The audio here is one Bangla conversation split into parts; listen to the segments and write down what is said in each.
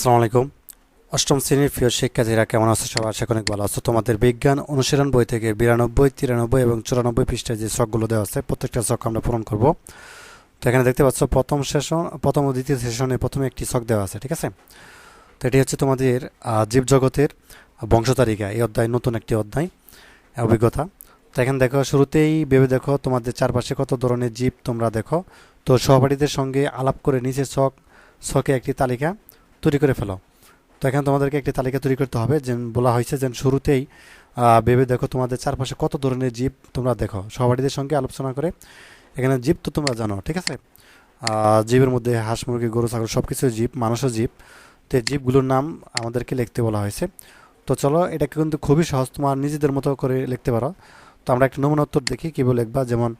আসসালামু আলাইকুম। অষ্টম শ্রেণির প্রিয় শিক্ষার্থীরা কেমন আছো সবাই? আশা অনেক ভালো আছো। তোমাদের বিজ্ঞান অনুশীলন বই থেকে বিরানব্বই, তিরানব্বই এবং চুরানব্বই পৃষ্ঠায় যে শখগুলো দেওয়া আছে, প্রত্যেকটা শখ আমরা পূরণ করব। তো এখানে দেখতে পাচ্ছ, প্রথম সেশন, প্রথম ও দ্বিতীয় সেশনে প্রথমে একটি শখ দেওয়া আছে, ঠিক আছে? তো এটি হচ্ছে তোমাদের জীবজগতের বংশতালিকা, এই অধ্যায়, নতুন একটি অধ্যায়, অভিজ্ঞতা। তো এখানে দেখো, শুরুতেই ভেবে দেখো, তোমাদের চারপাশে কত ধরনের জীব তোমরা দেখো। তো সহপাঠীদের সঙ্গে আলাপ করে নিচে শখ শখে একটি তালিকা তৈরি করে ফেলো। তো এখানে তোমাদেরকে একটি তালিকা তৈরি করতে হবে যে বলা হয়েছে যে শুরুতেই ভেবে দেখো তোমাদের চারপাশে কত ধরনের জীব তোমরা দেখো। সহপাঠীদের সঙ্গে আলোচনা করে, এখানে জীব তো তোমরা জানো, ঠিক আছে? জীবের মধ্যে হাঁস, মুরগি, গরু, ছাগল সব কিছু জীব, মানুষও জীব। তো এই জীবগুলোর নাম আমাদেরকে লিখতে বলা হয়েছে। তো চলো, এটাকে কিন্তু খুবই সহজ, তোমার নিজেদের মতো করে লিখতে পারো। তো আমরা একটা নমুনা উত্তর দেখি কীভাবে লিখবা? যেমন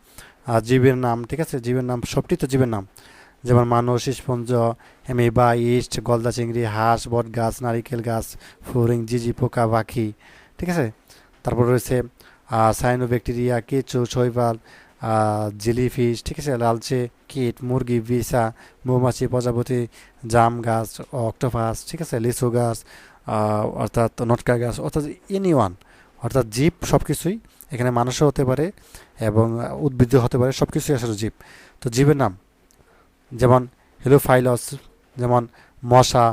জীবের নাম, ঠিক আছে? জীবের নাম, সবটি তো জীবের নাম। যেমন মানুষ, স্পঞ্জ, হেমিবা, ইস্ট, গলদা চিংড়ি, হাঁস বট গাছ নারিকেল গাছ ফ্লোরিং জিজি, পোকা, পাখি, ঠিক আছে? তারপর রয়েছে সাইনো ব্যাকটেরিয়া কেঁচো, শৈবাল জেলিফিশ ঠিক আছে? লালচে, কীট, মুরগি বিছা মৌমাছি, প্রজাপতি, জাম গাছ, অক্টোপাস, ঠিক আছে? লিচু গাছ অর্থাৎ নটকা গাছ, অর্থাৎ এনি ওয়ান অর্থাৎ জীব সব কিছুই এখানে মানুষও হতে পারে এবং উদ্ভিদ হতে পারে সব কিছুই আসলে জীব। তো জীবের নাম যেমন হেলোফাইলস যেমন মশা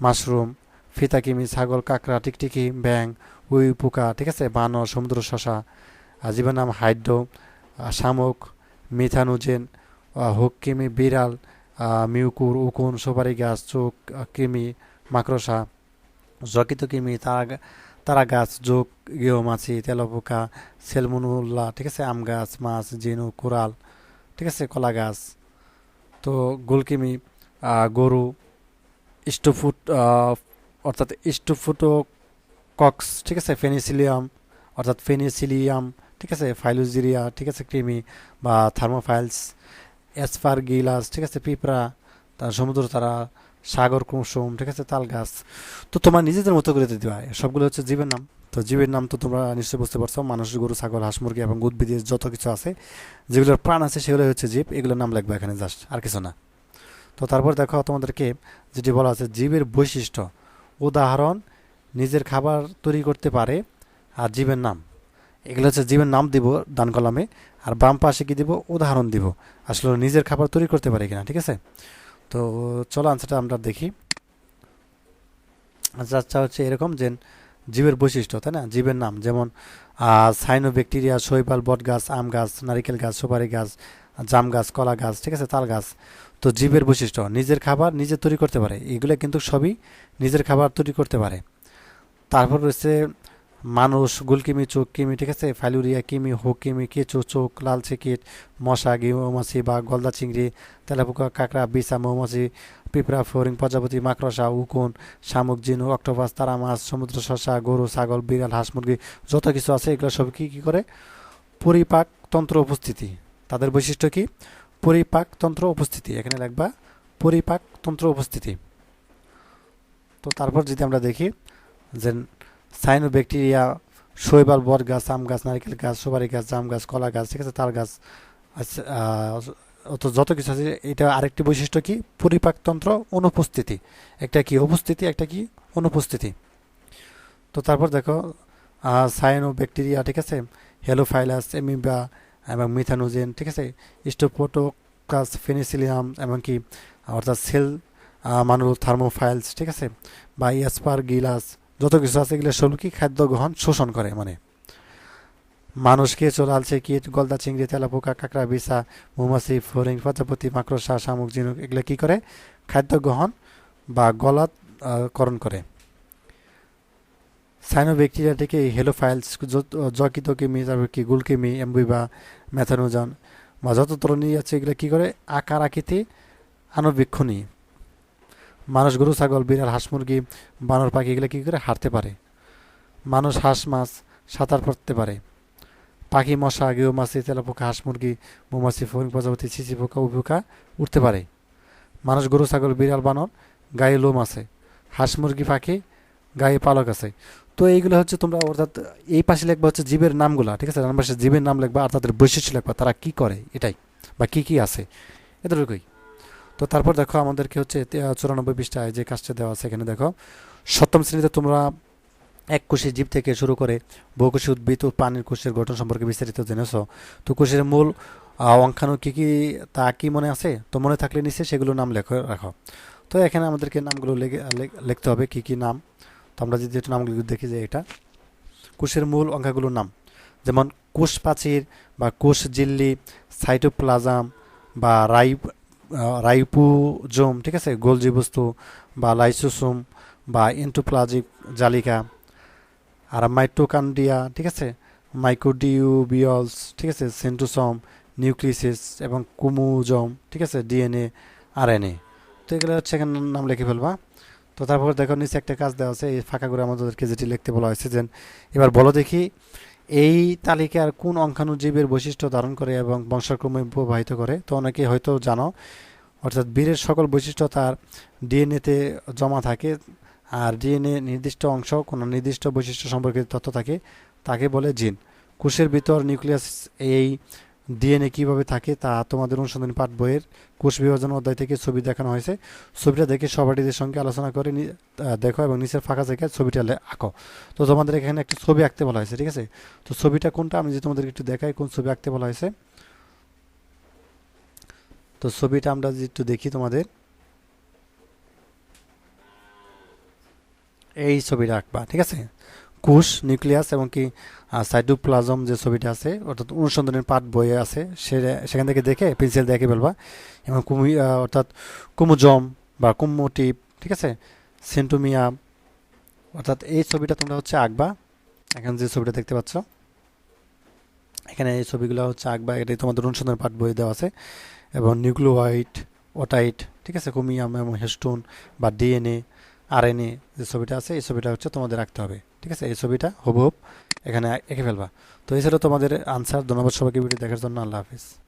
মাশরুম ফিতাকিমি ছাগল কাঁকড়া টিকটিকি ব্যাং উই পোকা ঠিক আছে? বানর সমুদ্র শশা জীবের নাম হাইড্রো শামুক মিথানোজেন আহ, হুক্কিমি বিড়াল মিউকুর উকুন সুপারি গাছ চোখ কৃমি মাকড়সা জকিত কৃমি তারা তারা গাছ যোগ গৃহমাছি তেলপোকা সেলমুনুল্লা ঠিক আছে? আম গাছ মাছ জিনু কোরাল ঠিক আছে? কলা গাছ তো গোলকিমি গরু স্টোফুট অর্থাৎ স্টোফুটো কক্স, ঠিক আছে, ফেনিসিলিয়াম, অর্থাৎ ফেনিসিলিয়াম, ঠিক আছে, ফাইলোজিরিয়া, ঠিক আছে কৃমি বা থার্মোফাইলস অ্যাসপারগিলাস ঠিক আছে, পিঁপড়া, তার সমুদ্র তারা সাগর কুসুম ঠিক আছে? তাল গাছ। তো তোমার নিজেদের মতো করে দিতে হয়। সবগুলো হচ্ছে জীবের নাম। তো জীবের নাম তো তোমরা নিশ্চয়ই বুঝতে পারছ। মানুষ, গরু, ছাগল, হাঁস, মুরগি এবং উদ্ভিদের যত কিছু আছে, যেগুলোর প্রাণ আছে সেগুলো হচ্ছে জীব। এগুলোর নাম লাগবে এখানে জাস্ট আর কিছু না। তো তারপর দেখো তোমাদেরকে যেটি বলা আছে, জীবের বৈশিষ্ট্য। উদাহরণ, নিজের খাবার তৈরি করতে পারে, আর জীবের নাম। এগুলো হচ্ছে জীবের নাম দিব, দান কলামে। আর বাম পাশে কি দিব? উদাহরণ দিব। আসলে নিজের খাবার তৈরি করতে পারে কিনা, ঠিক আছে? তো চলো আনসারটা আমরা দেখি। আচ্ছা হচ্ছে এরকম যে জীবের বৈশিষ্ট্য, তাই না? জীবের নাম, যেমন সাইনো ব্যাকটেরিয়া শৈবাল বট গাছ আম গাছ, নারিকেল গাছ, সুপারি গাছ, জাম গাছ, কলা গাছ, ঠিক আছে, তাল গাছ। তো জীবের বৈশিষ্ট্য, নিজের খাবার নিজে তৈরি করতে পারে। এগুলো কিন্তু সবই নিজের খাবার তৈরি করতে পারে। তারপর রয়েছে মানুষ গুলকিমি চোখ কিমি ঠিক আছে? ফাইলুরিয়া, কিমি, হুকিমি, কেঁচো, চোখ লালচে কীট মশা মৌমাছি বা গলদা চিংড়ি, তেলাপোকা, কাঁকড়া, বিছা, মৌমাছি, পিঁপড়া ফোরিং প্রজাপতি, মাকড়সা, উকুন, শামুক, জিনু, অক্টোপাস, তারা মাছ, সমুদ্র, শসা, গরু, ছাগল, বিড়াল, হাঁস, মুরগি, যত কিছু আছে এগুলো সব কি, কী করে? পরিপাক তন্ত্র উপস্থিতি। তাদের বৈশিষ্ট্য কী? পরিপাক তন্ত্র উপস্থিতি। এখানে লিখবা, পরিপাক তন্ত্র উপস্থিতি। তো তারপর যদি আমরা দেখি, যে সাইনো ব্যাকটেরিয়া শৈবাল বট গাছ আম গাছ নারকেল গাছ সুপারি গাছ জাম গাছ কলা গাছ ঠিক আছে তার গাছ আচ্ছা, যত কিছু আছে এটা আরেকটি বৈশিষ্ট্য কি? পরিপাকতন্ত্র অনুপস্থিতি। একটা কি উপস্থিতি একটা কি অনুপস্থিতি। তো তারপর দেখো সাইনো ব্যাকটেরিয়া ঠিক আছে হেলোফাইলাস এমিবা এবং মিথানোজেন ঠিক আছে স্টোপোটোকাস ফেনিসিলিয়াম এমনকি অর্থাৎ সেল মানুষ থার্মোফাইলস ঠিক আছে বা ইয়াসপার গিলাস যত কিছু আছে এগুলো সব কি খাদ্য গ্রহণ শোষণ করে মানে। মানুষকে চলালছে কীট গলদা চিংড়ি তেলাপোকা কাঁকড়া বিছা মৌমাছি ফরিং প্রজাপতি মাকড়সা শামুক ঝিনুক এগুলো কি করে? খাদ্য গ্রহণ বা গলাত আহ, করণ করে। সাইনো ব্যাকটেরিয়াটিকে হেলোফাইলস জকিতকিমি তারপর কি গুলকিমি এমবিবা ম্যাথানোজন বা যত ধরনের আছে এগুলো কি করে? আকার আকৃতি আনুবীক্ষণী মানুষ গরু, ছাগল, বিড়াল, হাঁস, মুরগি, বানর, পাখি এগুলো কী করে? হাঁটতে পারে। মানুষ হাঁস, মাছ, সাঁতার পড়তে পারে। পাখি, মশা গৃহমাছি তেলাপোকা, হাঁস, মুরগি, মৌমাছি ফরিং প্রজাপতি চিচি পোকা উপিকা উঠতে পারে। মানুষ গরু, ছাগল, বিড়াল, বানর, গায়ে লোম আছে। হাঁস, মুরগি, পাখি, গায়ে পালক আছে। তো এইগুলো হচ্ছে তোমরা অর্থাৎ এই পাশে লিখবা হচ্ছে জীবের নামগুলা, ঠিক আছে? ডান জীবের নাম লিখবা আর তাদের বৈশিষ্ট্য লিখবা, তারা কি করে এটাই বা কি কি আছে? এতটুকুই। তো তারপর দেখো আমাদেরকে হচ্ছে চুরানব্বই পৃষ্ঠায় যে কাজটা দেওয়া আছে এখানে দেখো। সপ্তম শ্রেণীতে তোমরা এক কোষী জীব থেকে শুরু করে বহুকোষী উদ্ভিদ ও পানির কোষের গঠন সম্পর্কে বিস্তারিত জেনেছো। তো কোষের মূল অঙ্কাণু কি কি তা কি মনে আছে? তো মনে থাকলে নিচে সেগুলো নাম লেখো রাখো। তো এখানে আমাদেরকে নামগুলো লিখতে হবে কি কি নাম। তো আমরা যদি একটু নামগুলো দেখি যে এটা। কোষের মূল অঙ্কাগুলোর নাম। যেমন কোষ প্রাচীর বা কোষ জিল্লি সাইটোপ্লাজম বা রাই আহ, রাইপোজোম, ঠিক আছে? গোলজি বস্তু বা লাইসোসোম বা এন্টোপ্লাজিক জালিকা, আর মাইটোকান্ডিয়া ঠিক আছে? মাইক্রোডিউবিয়লস ঠিক আছে? সেন্ট্রোসোম, নিউক্লিসিস এবং কুমুজম ঠিক আছে? ডিএনএ আর আরএনএ। তো এগুলো হচ্ছে এখানে নাম লিখে ফেলবা। তো তারপর দেখো নিচে একটা কাজ দেওয়া আছে, এই ফাঁকা করে আমাদেরকে যেটি লিখতে বলা হয়েছে যে, এবার বলো দেখি এই তালিকার কোন অঙ্কানুজীবের বৈশিষ্ট্য ধারণ করে এবং বংশক্রমে প্রবাহিত করে? তো অনেকে হয়তো জানো, অর্থাৎ বীরের সকল বৈশিষ্ট্য তার ডিএনএতে জমা থাকে, আর ডিএনএ নির্দিষ্ট অংশ, কোনো নির্দিষ্ট বৈশিষ্ট্য সম্পর্কিত তথ্য থাকে, তাকে বলে জিন। কোষের ভিতর নিউক্লিয়াস এই ডিএনএ কীভাবে থাকে তা তোমাদের অনুসন্ধানী পাঠ বইয়ের কোষ বিভাজন অধ্যায় থেকে ছবি দেখানো হয়েছে। ছবিটা দেখে সবাটিদের সঙ্গে আলোচনা করে দেখো এবং নিচের ফাঁকা জায়গায় ছবিটা আঁকো। তো তোমাদের এখানে একটা ছবি আঁকতে বলা হয়েছে, ঠিক আছে? তো ছবিটা কোনটা আমি যদি তোমাদের একটু দেখাই, কোন ছবি আঁকতে বলা হয়েছে। তো ছবিটা আমরা একটু দেখি তোমাদের। এই ছবিটা আঁকবা, ঠিক আছে? কোষ, নিউক্লিয়াস এবং কি সাইটোপ্লাজম যে ছবিটা আছে, অর্থাৎ অনুসন্ধানের পাঠ বইয়ে আছে সে সেখান থেকে দেখে পেন্সিল দেখে ফেলবা। এবং কুমি অর্থাৎ কুমুজম বা কুমোটিপ ঠিক আছে? সেন্টোমিয়া, অর্থাৎ এই ছবিটা তোমরা হচ্ছে আঁকবা। এখানে যে ছবিটা দেখতে পাচ্ছ, এখানে এই ছবিগুলো হচ্ছে আঁকবা, এটাই তোমাদের অনুসন্ধানের পাঠ বই দেওয়া আছে। এবং নিউক্লিওয়াইড ওটাইট ঠিক আছে? কুমিয়াম এবং হেস্টোন বা ডিএনএ আরএনএ যে ছবিটা আছে, এই ছবিটা হচ্ছে তোমাদের রাখতে হবে। ঠিক আছে? এই ছবিটা হুবহুব এখানে এঁকে ফেলবা। তো ছিল তোমাদের আনসার ধন্যবাদ সবাইকে ভিডিও দেখার জন্য। আল্লাহ হাফিজ।